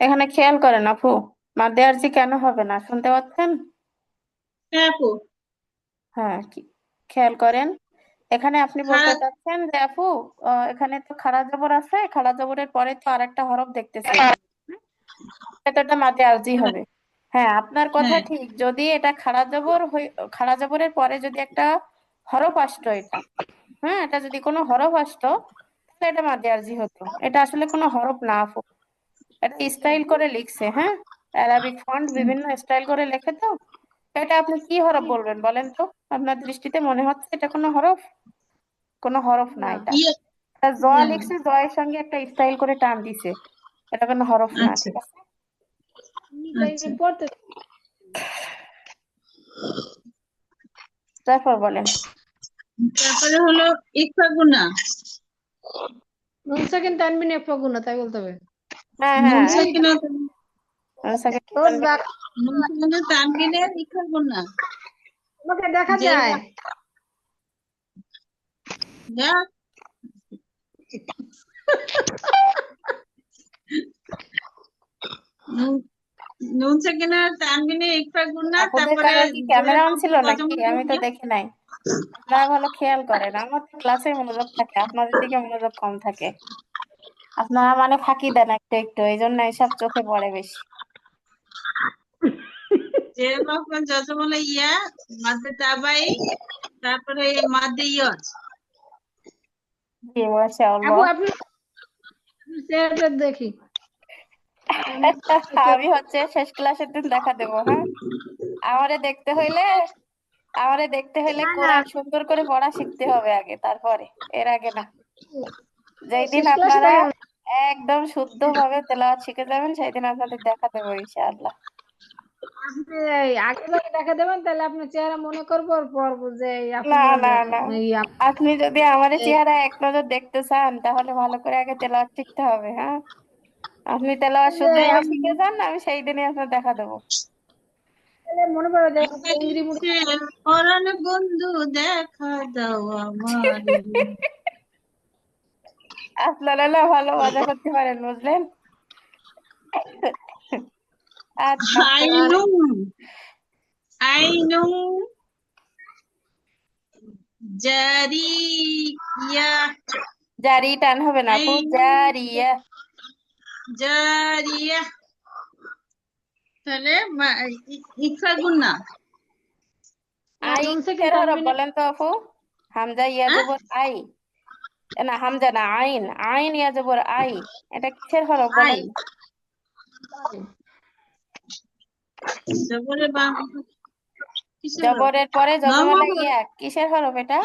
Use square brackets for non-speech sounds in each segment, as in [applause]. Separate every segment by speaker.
Speaker 1: এখানে খেয়াল করেন আপু মাদ্দে আরজি কেন হবে না শুনতে পাচ্ছেন?
Speaker 2: হ্যাঁ আপু।
Speaker 1: হ্যাঁ কি খেয়াল করেন। এখানে আপনি বলতে চাচ্ছেন যে আপু এখানে তো খাড়া জবর আছে খাড়া জবরের পরে তো আরেকটা হরফ দেখতেছি এটা এটা আরজি হবে। হ্যাঁ আপনার কথা
Speaker 2: হ্যাঁ।
Speaker 1: ঠিক যদি এটা খাড়া জবর খাড়া জবরের পরে যদি একটা হরফ আসতো এটা হ্যাঁ এটা যদি কোনো হরফ আসতো তাহলে এটা মাদ্দে আরজি হতো। এটা আসলে কোনো হরফ না আপু। এটা স্টাইল করে লিখছে হ্যাঁ? অ্যারাবিক ফন্ট বিভিন্ন স্টাইল করে লেখে তো। এটা আপনি কি হরফ বলবেন বলেন তো? আপনার দৃষ্টিতে মনে হচ্ছে এটা কোনো হরফ? কোনো হরফ না এটা।
Speaker 2: ইয়ে
Speaker 1: এটা জ
Speaker 2: না
Speaker 1: লিখছে জয়ের সঙ্গে একটা স্টাইল করে টান দিছে। এটা কোনো হরফ না
Speaker 2: আচ্ছা।
Speaker 1: ঠিক আছে?
Speaker 2: আচ্ছা।
Speaker 1: তারপর বলেন।
Speaker 2: তারপরে হলো ইকফা গুনা
Speaker 3: নুন সাকিন তানবিন গুনা তাই বলতে হবে।
Speaker 1: হ্যাঁ
Speaker 2: নুন
Speaker 1: হ্যাঁ তানবিন
Speaker 3: তোমাকে দেখা
Speaker 2: যে
Speaker 3: যায়।
Speaker 2: নুন নুন সাকিনা তানবিনের ইকফা গুনা
Speaker 1: আপুদের
Speaker 2: তারপরে
Speaker 1: ক্যামেরা অন ছিল নাকি? আমি তো দেখি নাই। আপনারা ভালো খেয়াল করেন আমার ক্লাসে মনোযোগ থাকে আপনাদের দিকে মনোযোগ কম থাকে। আপনারা মানে ফাঁকি দেন একটু একটু এই জন্য এসব চোখে পড়ে বেশি।
Speaker 2: যজমলা ইয়া তাবাই তারপরে মাদ্দে ইয়জ
Speaker 1: জি মাশাআল্লাহ
Speaker 3: আপনি দেখি।
Speaker 1: আমি হচ্ছে শেষ ক্লাসের দিন দেখা দেবো হ্যাঁ? আমারে দেখতে হইলে আমারে দেখতে হইলে কোরআন সুন্দর করে পড়া শিখতে হবে আগে তারপরে। এর আগে না। যেই দিন আপনারা একদম শুদ্ধ ভাবে তেলাওয়াত শিখে যাবেন সেই দিন আপনাদের দেখা দেবো ইনশাআল্লাহ।
Speaker 3: আপনি এই দেখা দেবেন তাহলে আপনার চেহারা মনে করব আর পড়ব
Speaker 1: না না না। আপনি যদি আমার চেহারা এক নজর দেখতে চান তাহলে ভালো করে আগে তেলাওয়াত শিখতে হবে হ্যাঁ? আপনি তেলাওয়াত
Speaker 3: যে
Speaker 1: শুদ্ধভাবে শিখে যান আমি সেই দিনই আপনার দেখা দেবো।
Speaker 3: মনে পড়ে
Speaker 2: বন্ধু দেখা দাও আমারে। [laughs]
Speaker 1: আপনারা না ভালো মজা [laughs] করতে পারেন বুঝলেন?
Speaker 2: আইনু আইনু জারিয়া
Speaker 1: জারি টান হবে না আপু জারিয়া
Speaker 2: জারিয়া তাহলে
Speaker 1: আই বলেন তো আপু? হামজা ইয়া আই। না হামজা না আইন আইন ইয়া জবর আই এটা কিসের হরফ
Speaker 2: আই
Speaker 1: বলেন
Speaker 2: জবরে
Speaker 1: জবরের পরে
Speaker 2: নর্মাল
Speaker 1: ইয়া কিসের হরফ এটা?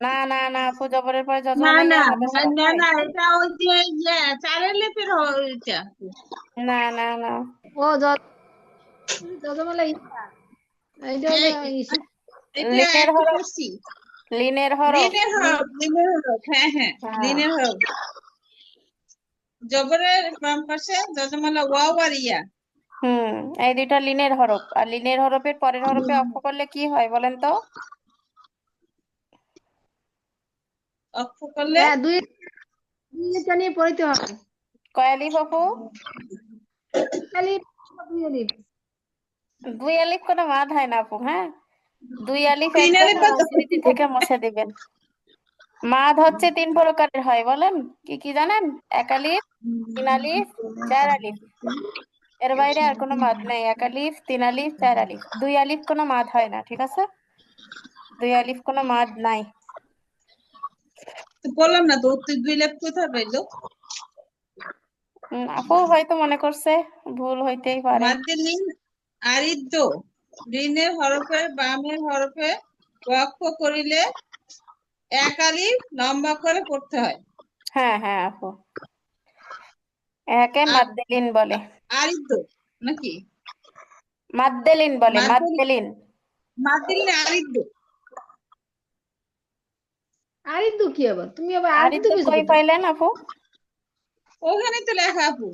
Speaker 1: না না না আপু জবরের পরে
Speaker 2: না না
Speaker 1: হরফ
Speaker 2: না না এটা ওই যে ইয়ে চারের লেপের হ- ওইটা
Speaker 1: না না না।
Speaker 3: ও হলো ইসা।
Speaker 2: এটা একটু
Speaker 1: হরফ লিনের হরফ?
Speaker 2: দিনের হরফ দিনের হরফ হ্যাঁ হ্যাঁ
Speaker 1: হ্যাঁ।
Speaker 2: দিনের হরফ। জবরের বাম পাশে যজমালা ওয়াও আর ইয়া।
Speaker 1: হুম এই দুইটা লিনের হরফ। আর লিনের হরফের পরের হরফে অক্ষ করলে কি হয় বলেন তো?
Speaker 2: অক্ষ করলে
Speaker 3: হ্যাঁ দুই দুইটা নিয়ে পড়িতে হবে।
Speaker 1: কয় আলিফ আপু
Speaker 3: দুই আলিফ
Speaker 1: কোনো মাদ হয় না আপু হ্যাঁ? দুই আলিফ
Speaker 2: আলিফ কত?
Speaker 1: থেকে মুছে দিবেন। মাদ হচ্ছে তিন প্রকারের হয় বলেন? কি কি জানেন? এক আলিফ তিন আলিফ চার আলিফ এর বাইরে আর কোনো মাদ নেই। এক আলিফ তিন আলিফ চার আলিফ দুই আলিফ কোনো মাদ হয় না ঠিক আছে? দুই আলিফ কোনো মাদ নাই।
Speaker 2: তো বললাম না তো দুই লেপ কোথায় পাইলো
Speaker 1: আপু হয়তো মনে করছে ভুল হইতেই পারে।
Speaker 2: মাদ্দে লিন আরিদ্দ ঋণের হরফে বামের হরফে করিলে এক আলিফ লম্বা করে পড়তে হয়।
Speaker 1: হ্যাঁ হ্যাঁ আপু। একে মাদ্দেলিন বলে।
Speaker 2: নাকি?
Speaker 1: মাদ্দেলিন বলে
Speaker 2: মাদ্দেলিন।
Speaker 1: মাদ্দেলিন।
Speaker 3: কি আবার? তুমি আবার আরিদ্দ
Speaker 1: কই পাইলেন আপু?
Speaker 2: ওখানে তো লেখা আপু।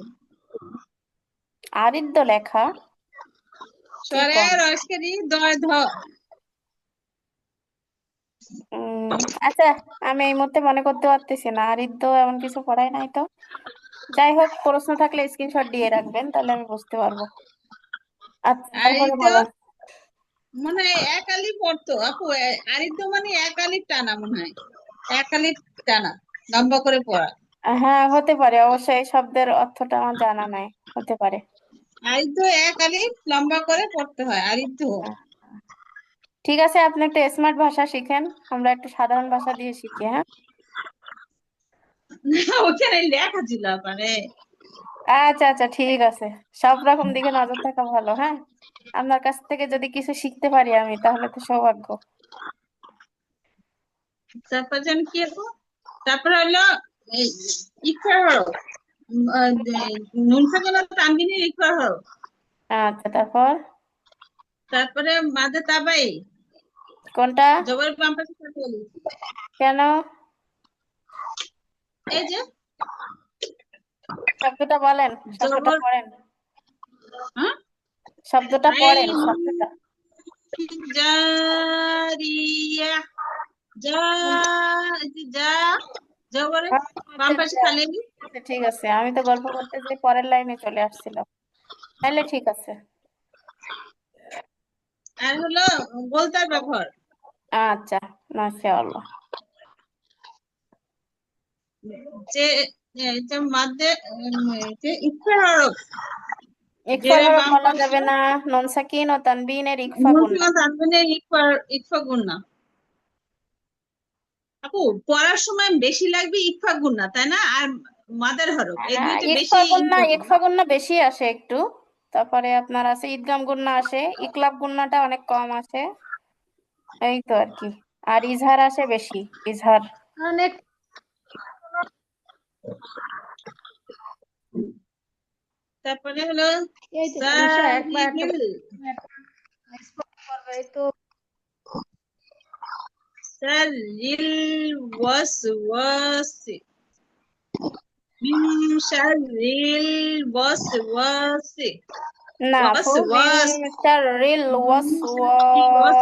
Speaker 1: আরিদ্দ লেখা?
Speaker 2: সরে
Speaker 1: কম
Speaker 2: দয় ধ
Speaker 1: আচ্ছা আমি এই মুহূর্তে মনে করতে পারতেছি না আরিদ্দ এমন কিছু পড়াই নাই তো। যাই হোক প্রশ্ন থাকলে স্ক্রিনশট দিয়ে রাখবেন তাহলে আমি বুঝতে পারব। আচ্ছা
Speaker 2: মনে হয় এক আলি পড়তো। আপু আরিদ্র মানে এক আলি টানা মনে হয়। এক আলি টানা লম্বা করে পড়া।
Speaker 1: হ্যাঁ হতে পারে অবশ্যই এই শব্দের অর্থটা আমার জানা নাই হতে পারে।
Speaker 2: এক আলি লম্বা করে পড়তে হয়।
Speaker 1: ঠিক আছে আপনি একটা স্মার্ট ভাষা শিখেন। আমরা একটু সাধারণ ভাষা দিয়ে শিখি হ্যাঁ?
Speaker 2: ওখানে লেখা ছিল মানে
Speaker 1: আচ্ছা আচ্ছা ঠিক আছে। সব রকম দিকে নজর থাকা ভালো হ্যাঁ? আপনার কাছ থেকে যদি কিছু শিখতে পারি আমি তাহলে তো সৌভাগ্য।
Speaker 2: তারপর যেন কি হলো? তারপরে হলো আহ, যে- নুন সাকিনা তানবিনের হরফ
Speaker 1: আচ্ছা তারপর?
Speaker 2: তারপরে মাদে তাবাই।
Speaker 1: কোনটা?
Speaker 2: জবর আলিফ।
Speaker 1: কেন?
Speaker 2: এই যে।
Speaker 1: শব্দটা বলেন শব্দটা পড়েন।
Speaker 2: হ্যাঁ?
Speaker 1: শব্দটা পড়েন শব্দটা।
Speaker 2: জারিয়া যা এই যে যা বাম পাশে খালি
Speaker 1: আচ্ছা, ঠিক আছে। আমি তো গল্প করতে যে পরের লাইনে চলে আসছিলাম। তাহলে ঠিক আছে।
Speaker 2: আর হলো ব্যবহার
Speaker 1: আচ্ছা মাশাআল্লাহ।
Speaker 2: যে যে মাদে যে ইকফার হরফ।
Speaker 1: ইকফা হরফ বলা যাবে না। নুন সাকিন ও তানবিনের ইকফা
Speaker 2: সাকিনা তানবিনের ইকফা গুন্না। আপু পড়ার সময় বেশি লাগবে ইকফা গুন্না তাই না? আর মাদের হরফ এই দুইটা বেশি important।
Speaker 1: ইকফা গুণনা বেশি আসে একটু। তারপরে আপনার আছে ঈদগাম গুণনা আসে ইকলাব গুণনাটা অনেক কম আসে। এই তো আর কি। আর ইজহার আসে বেশি ইজহার।
Speaker 3: অনেক
Speaker 2: তারপরে হলো
Speaker 3: এই তো নিশা একবার একটা
Speaker 2: সারিল
Speaker 3: করবে এই তো
Speaker 2: সারিল ওয়াসওয়াসি শারিল ওয়াসওয়াসি
Speaker 1: না
Speaker 2: ওয়াসওয়াস।
Speaker 1: ফুমিন শাররিল ওয়াসওয়াস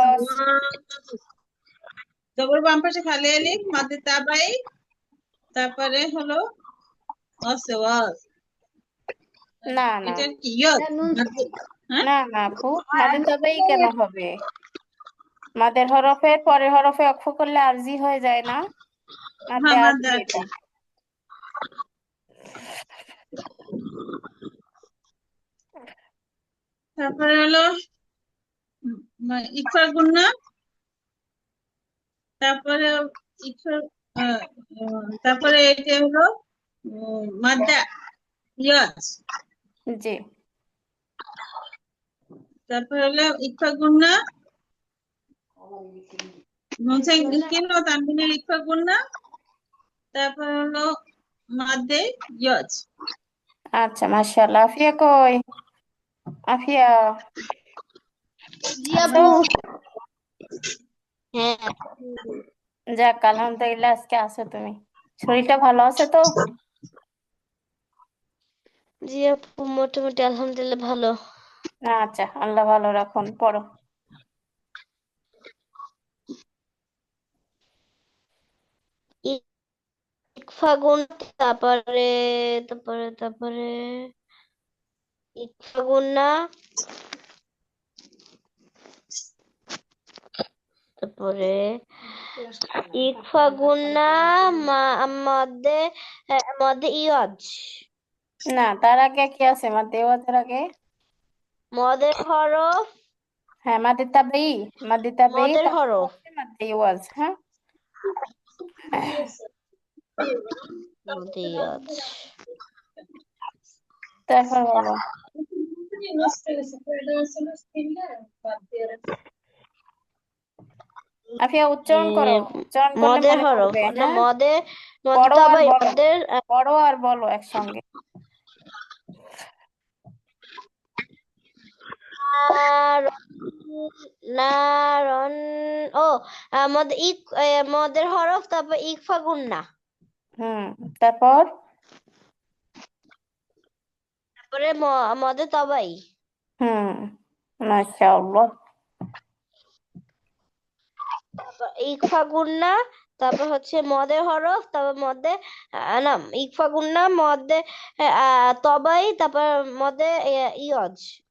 Speaker 2: জবর বাম পাশে খালি আলিফ মাদে তাবাই তারপরে হলো ওয়াসওয়াস
Speaker 1: না না।
Speaker 2: এটা কি? ইয়ত? হ্যাঁ?
Speaker 1: না না আপু মাদের তবেই কেন হবে? মাদের হরফের পরের হরফে অক্ষ করলে আরজি হয়ে যায় না।
Speaker 2: তারপরে হলো ইকফার গুন্না। তারপরে ইকফার তারপরে এটা হলো মাদ্দা ইয়াস।
Speaker 1: জি।
Speaker 2: তারপরে হলো ইকফা গুন্না। তারপর হলো মাদ্দে ইয়াজ।
Speaker 1: আচ্ছা মাশাআল্লাহ। আফিয়া কই? আফিয়া।
Speaker 3: জি আপু
Speaker 4: হ্যাঁ।
Speaker 1: যাক আলহামদুলিল্লাহ আজকে আছো তুমি। শরীরটা ভালো আছে তো?
Speaker 4: জি আপু মোটামুটি আলহামদুলিল্লাহ ভালো।
Speaker 1: আচ্ছা আল্লাহ ভালো রাখুন পড়ো।
Speaker 4: ইকফাগুন তারপরে তারপরে তারপরে ইকফাগুন্না তারপরে ইকফাগুন্না মা মধ্যে মধ্যে ইয়জ
Speaker 1: না তার আগে কি আছে? মাদে ওয়াজের আগে?
Speaker 4: মদের হরফ।
Speaker 1: হ্যাঁ মাদে তাবেই মাদে তাবেই তারপর
Speaker 4: হরফ।
Speaker 1: মাদে ওয়াজ হ্যাঁ?
Speaker 4: ইয়জ
Speaker 1: তারপর আফিয়া উচ্চারণ করো। উচ্চারণ করলে মনে
Speaker 4: হরফ।
Speaker 1: হ্যাঁ?
Speaker 4: মদে মদের
Speaker 1: পড়ো আর বলো একসঙ্গে।
Speaker 4: নারন নারন ও মদ ইক মদের হরফ তারপর ইকফা গুন্না।
Speaker 1: হুম তারপর?
Speaker 4: তারপরে মদে তবাই।
Speaker 1: হুম মাশাআল্লাহ।
Speaker 4: ইকফা গুন্না তারপর হচ্ছে মদের হরফ তারপর মধ্যে না ইকফা গুন্না মধ্যে তবাই তারপর মধ্যে ইয়া- ইয়জ।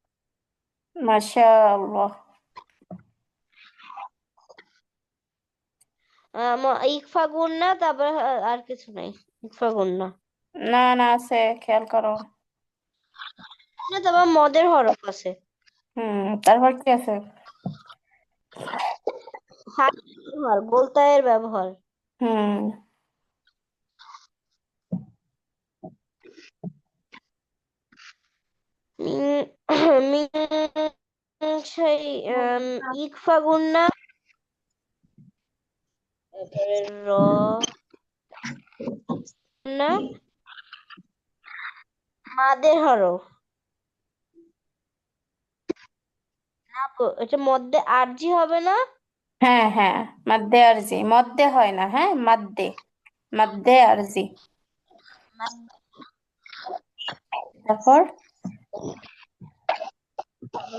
Speaker 1: মাশাআল্লাহ।
Speaker 4: আহ, ম- ইকফা গুন্না তারপর আর কিছু নাই। ইকফা গুন্না
Speaker 1: না। না আছে খেয়াল করো।
Speaker 4: না তারপর মদের হরফ আছে।
Speaker 1: হুম তারপর কি আছে?
Speaker 4: হাত ব্যবহার গোলতায়ের ব্যবহার।
Speaker 1: হুম।
Speaker 4: মিন মিন সেই আম, ইকফা গুন্না মাদের এটা মধ্যে আরজি হবে না?
Speaker 1: হ্যাঁ হ্যাঁ আরজি। মধ্যে হয় না হ্যাঁ আরজি। তারপর?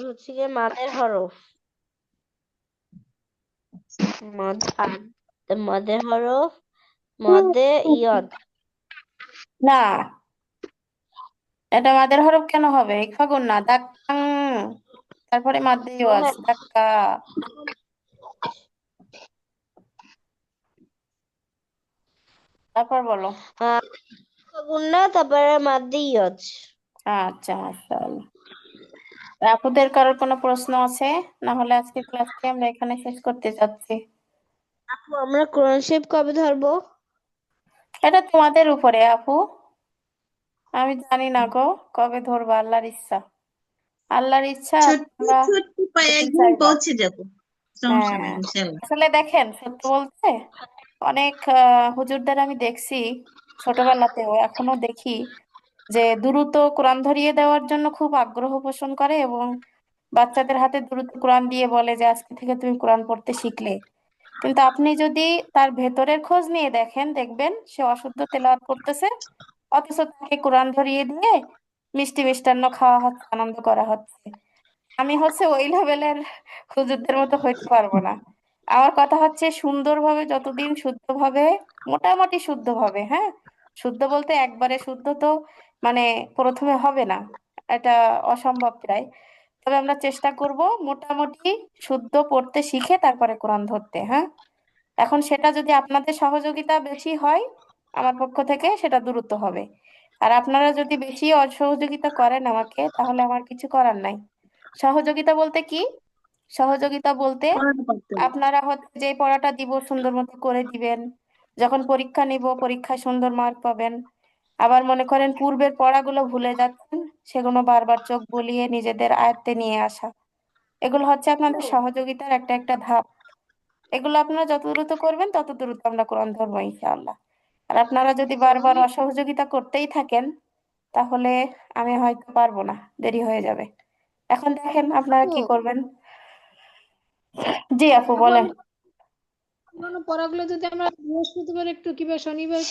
Speaker 4: হচ্ছে গিয়ে মাদের হরফ মদ আদ মদের হরফ মধ্যে ইয়দ
Speaker 1: না। এটা মাদের হরফ কেন হবে? ইকফা গুন্না দাক্কাং তারপরে মাদ্দে ওয়াজ দাক্কা তারপর বলো।
Speaker 4: আহ, গুন্না তারপরে মাদ্দে ইয়দ
Speaker 1: আচ্ছা মাশাআল্লাহ আপুদের কারোর কোনো প্রশ্ন আছে? না হলে আজকে ক্লাসটি আমরা এখানে শেষ করতে যাচ্ছি।
Speaker 4: আপু আমরা কোরআন শরীফ কবে ধরবো?
Speaker 1: এটা তোমাদের উপরে আপু। আমি জানি না গো কবে ধরবা আল্লাহর ইচ্ছা। আল্লাহর ইচ্ছা
Speaker 2: একদিন পৌঁছে যাব।
Speaker 1: হ্যাঁ। আসলে দেখেন সত্য বলতে অনেক আহ, হুজুরদের আমি দেখছি ছোটবেলাতেও এখনও দেখি যে দ্রুত কোরআন ধরিয়ে দেওয়ার জন্য খুব আগ্রহ পোষণ করে এবং বাচ্চাদের হাতে দ্রুত কোরআন দিয়ে বলে যে আজকে থেকে তুমি কোরআন পড়তে শিখলে। কিন্তু আপনি যদি তার ভেতরের খোঁজ নিয়ে দেখেন, দেখবেন সে অশুদ্ধ তেলাওয়াত করতেছে, অথচ তাকে কোরআন ধরিয়ে দিয়ে মিষ্টি মিষ্টান্ন খাওয়া হচ্ছে, আনন্দ করা হচ্ছে। আমি হচ্ছে ওই লেভেলের হুজুরদের মতো হইতে পারব না। আমার কথা হচ্ছে সুন্দরভাবে, যতদিন শুদ্ধভাবে, মোটামুটি শুদ্ধভাবে হ্যাঁ? শুদ্ধ বলতে একবারে শুদ্ধ তো মানে প্রথমে হবে না, এটা অসম্ভব প্রায়। তবে আমরা চেষ্টা করব মোটামুটি শুদ্ধ পড়তে শিখে তারপরে কোরআন ধরতে হ্যাঁ? এখন সেটা যদি আপনাদের সহযোগিতা বেশি হয় আমার পক্ষ থেকে সেটা দ্রুত হবে। আর আপনারা যদি বেশি অসহযোগিতা করেন আমাকে তাহলে আমার কিছু করার নাই। সহযোগিতা বলতে কি? সহযোগিতা বলতে। আপনারা হচ্ছে যে পড়াটা দিব সুন্দর মতো করে দিবেন যখন পরীক্ষা নিব পরীক্ষায় সুন্দর মার্ক পাবেন আবার মনে করেন পূর্বের পড়াগুলো ভুলে যাচ্ছেন, সেগুলো বারবার চোখ বুলিয়ে নিজেদের আয়ত্তে নিয়ে আসা। এগুলো হচ্ছে আপনাদের সহযোগিতার একটা একটা ধাপ। এগুলো আপনারা যত দ্রুত করবেন, তত দ্রুত আমরা কোরআন ধরবো, ইনশাআল্লাহ। আর আপনারা যদি বারবার অসহযোগিতা করতেই থাকেন, তাহলে আমি হয়তো পারব না, দেরি হয়ে যাবে। এখন দেখেন আপনারা কি করবেন। জি, আপু, বলেন।
Speaker 3: পড়াগুলো যদি আমরা বৃহস্পতিবার একটু কিংবা শনিবার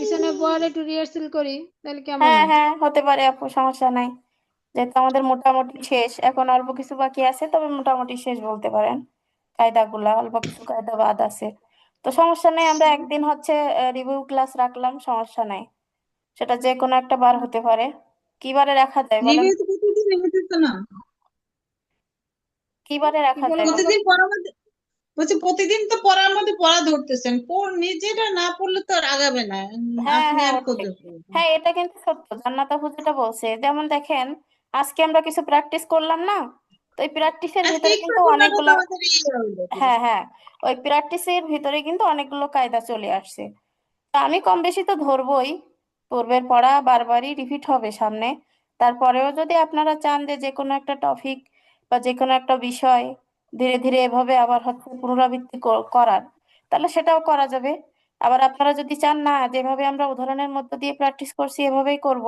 Speaker 3: পিছনে পড়ে একটু রিহার্সেল করি তাহলে কেমন
Speaker 1: হ্যাঁ
Speaker 3: হয়?
Speaker 1: হ্যাঁ হতে পারে আপু সমস্যা নাই। যেহেতু আমাদের মোটামুটি শেষ এখন অল্প কিছু বাকি আছে তবে মোটামুটি শেষ বলতে পারেন। কায়দাগুলা অল্প কিছু কায়দা বাদ আছে। তো সমস্যা নেই আমরা একদিন হচ্ছে রিভিউ ক্লাস রাখলাম সমস্যা নাই। সেটা যে কোনো একটা বার হতে পারে। কি বারে রাখা যায় বলেন?
Speaker 2: রিভিউ তো প্রতিদিন রিভিউ তো না।
Speaker 1: কি বারে রাখা যায় বলেন?
Speaker 2: প্রতিদিন মধ্যে বলছি প্রতিদিন তো পড়ার মধ্যে পড়া ধরতেছেন। নিজেটা না পড়লে তো আর আগাবে না।
Speaker 1: হ্যাঁ, হ্যাঁ। হ্যাঁ এটা কিন্তু সত্য। জান্নাত যেটা বলছে যেমন দেখেন আজকে আমরা কিছু প্র্যাকটিস করলাম না তো এই প্র্যাকটিসের ভিতরে কিন্তু অনেকগুলো
Speaker 2: হলো।
Speaker 1: হ্যাঁ হ্যাঁ ওই প্র্যাকটিসের ভিতরে কিন্তু অনেকগুলো কায়দা চলে আসছে। তো আমি কম বেশি তো ধরবই। পূর্বের পড়া বারবারই রিপিট হবে সামনে। তারপরেও যদি আপনারা চান যে যে কোনো একটা টপিক বা যে কোনো একটা বিষয় ধীরে ধীরে এভাবে আবার হচ্ছে পুনরাবৃত্তি করার। তাহলে সেটাও করা যাবে। আবার আপনারা যদি চান না যেভাবে আমরা উদাহরণের মধ্য দিয়ে প্র্যাকটিস করছি, এভাবেই করব,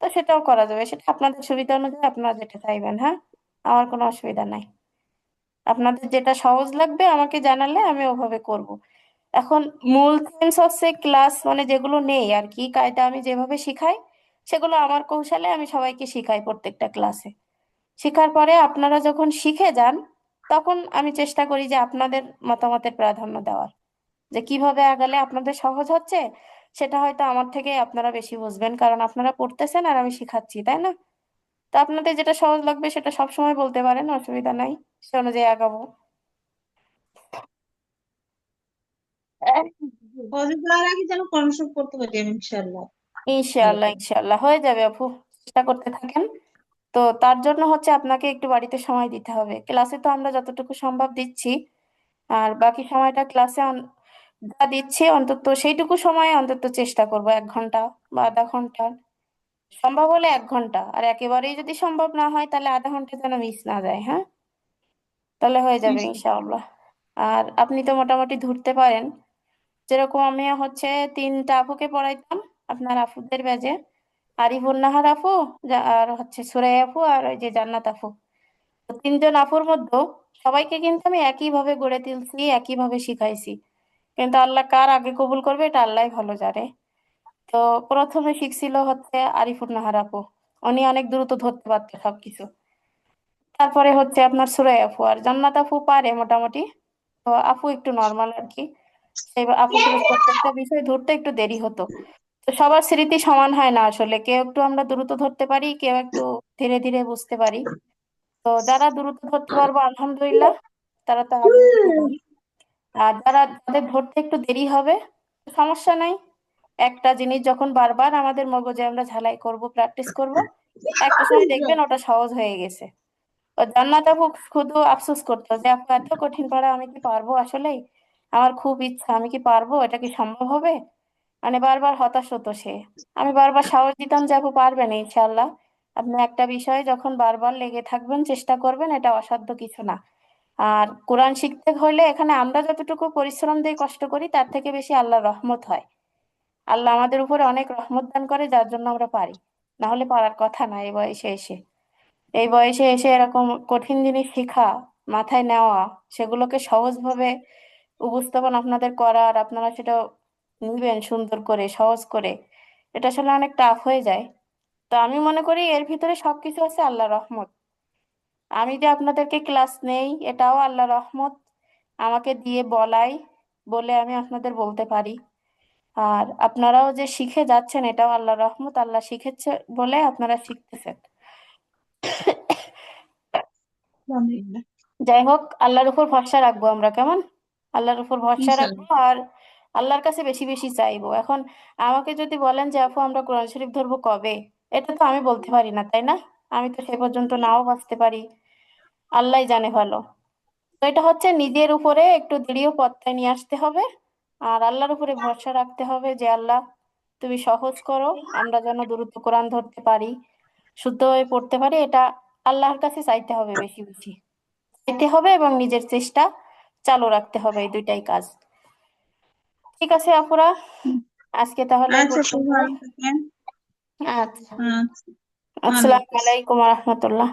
Speaker 1: তো সেটাও করা যাবে। সেটা আপনাদের সুবিধা অনুযায়ী আপনারা যেটা চাইবেন হ্যাঁ? আমার কোনো অসুবিধা নাই। আপনাদের যেটা সহজ লাগবে আমাকে জানালে আমি ওভাবে করব। এখন মূল থিমস হচ্ছে ক্লাস মানে যেগুলো নেই আর কি, কায়দা আমি যেভাবে শিখাই, সেগুলো আমার কৌশলে আমি সবাইকে শিখাই প্রত্যেকটা ক্লাসে শেখার পরে আপনারা যখন শিখে যান তখন আমি চেষ্টা করি যে আপনাদের মতামতের প্রাধান্য দেওয়ার। যে কীভাবে আগালে আপনাদের সহজ হচ্ছে সেটা হয়তো আমার থেকে আপনারা বেশি বুঝবেন কারণ আপনারা পড়তেছেন আর আমি শিখাচ্ছি তাই না? তো আপনাদের যেটা সহজ লাগবে সেটা সব সময় বলতে পারেন অসুবিধা নাই সে অনুযায়ী আগাবো।
Speaker 2: ইনশাআল্লাহ
Speaker 1: ইনশাআল্লাহ হয়ে যাবে আপু চেষ্টা করতে থাকেন। তো তার জন্য হচ্ছে আপনাকে একটু বাড়িতে সময় দিতে হবে। ক্লাসে তো আমরা যতটুকু সম্ভব দিচ্ছি। আর বাকি সময়টা ক্লাসে যা দিচ্ছি অন্তত সেইটুকু সময় অন্তত চেষ্টা করব এক ঘণ্টা বা আধা ঘণ্টা। সম্ভব হলে এক ঘণ্টা। আর একেবারেই যদি সম্ভব না হয় তাহলে আধা ঘণ্টা যেন মিস না যায় হ্যাঁ? তাহলে হয়ে যাবে ইনশাআল্লাহ। আর আপনি তো মোটামুটি ধরতে পারেন। যেরকম আমি হচ্ছে তিনটা আপুকে পড়াইতাম আপনার আফুদের ব্যাচে। আরিফুন নাহার আপু আর হচ্ছে সুরাই আপু আর ওই যে জান্নাত আপু তো তিনজন আপুর মধ্যে সবাইকে কিন্তু আমি একই ভাবে গড়ে তুলছি, একই ভাবে শিখাইছি। কিন্তু আল্লাহ কার আগে কবুল করবে এটা আল্লাহ ভালো জানে। তো প্রথমে শিখছিল হচ্ছে আরিফুন নাহার আপু উনি অনেক দ্রুত ধরতে পারতো সবকিছু। তারপরে হচ্ছে আপনার সুরাই আপু আর জান্নাত আপু পারে মোটামুটি। তো আপু একটু নর্মাল আর কি। আপুকে প্রত্যেকটা বিষয় ধরতে একটু দেরি হতো। সবার স্মৃতি সমান হয় না আসলে। কেউ একটু আমরা দ্রুত ধরতে পারি কেউ একটু ধীরে ধীরে বুঝতে পারি। তো যারা দ্রুত ধরতে পারব আলহামদুলিল্লাহ তারা তো। আর যারা যাদের ধরতে একটু দেরি হবে সমস্যা নাই। একটা জিনিস যখন বারবার আমাদের মগজে আমরা ঝালাই করব প্র্যাকটিস করব একটা সময় দেখবেন ওটা সহজ হয়ে গেছে। ও জান্নাত আপু শুধু আফসোস করতো যে আপু এত কঠিন পড়া আমি কি পারব আসলেই? আমার খুব ইচ্ছা আমি কি পারব? এটা কি সম্ভব হবে? মানে বারবার হতাশ হতো সে। আমি বারবার সাহস দিতাম যে আপু পারবেন, ইনশাআল্লাহ। আপনি একটা বিষয়ে যখন বারবার লেগে থাকবেন, চেষ্টা করবেন, এটা অসাধ্য কিছু না। আর কোরআন শিখতে হলে এখানে আমরা যতটুকু পরিশ্রম দিয়ে কষ্ট করি, তার থেকে বেশি আল্লাহ রহমত হয়। আল্লাহ আমাদের উপরে অনেক রহমত দান করে, যার জন্য আমরা পারি। না হলে পারার কথা না এই বয়সে এসে। এই বয়সে এসে এরকম কঠিন জিনিস শেখা, মাথায় নেওয়া, সেগুলোকে সহজভাবে উপস্থাপন আপনাদের করার, আপনারা সেটা নিবেন সুন্দর করে সহজ করে এটা আসলে অনেক টাফ হয়ে যায়। তো আমি মনে করি এর ভিতরে সবকিছু আছে আল্লাহ রহমত। আমি যে আপনাদেরকে ক্লাস নেই এটাও আল্লাহ রহমত। আমাকে দিয়ে বলাই বলে আমি আপনাদের বলতে পারি। আর আপনারাও যে শিখে যাচ্ছেন এটাও আল্লাহ রহমত। আল্লাহ শিখেছে বলে আপনারা শিখতেছেন। যাই হোক আল্লাহর উপর ভরসা রাখব আমরা কেমন? আল্লাহর উপর ভরসা রাখব। আর আল্লাহর কাছে বেশি বেশি চাইব। এখন আমাকে যদি বলেন যে, আপু, আমরা কোরআন শরীফ ধরবো কবে? এটা তো আমি বলতে পারি না, তাই না? আমি তো সে পর্যন্ত নাও বাঁচতে পারি। আল্লাহই জানে ভালো। তো এটা হচ্ছে নিজের উপরে একটু দৃঢ় পথে নিয়ে আসতে হবে আর আল্লাহর উপরে ভরসা রাখতে হবে যে, আল্লাহ, তুমি সহজ করো, আমরা যেন দ্রুত কোরআন ধরতে পারি, শুদ্ধ হয়ে পড়তে পারি। এটা আল্লাহর কাছে চাইতে হবে বেশি বেশি। চাইতে হবে এবং নিজের চেষ্টা চালু রাখতে হবে এই দুইটাই কাজ। ঠিক আছে আপুরা? আজকে তাহলে
Speaker 2: আচ্ছা,
Speaker 1: আচ্ছা। আসসালামু আলাইকুম রহমতুল্লাহ।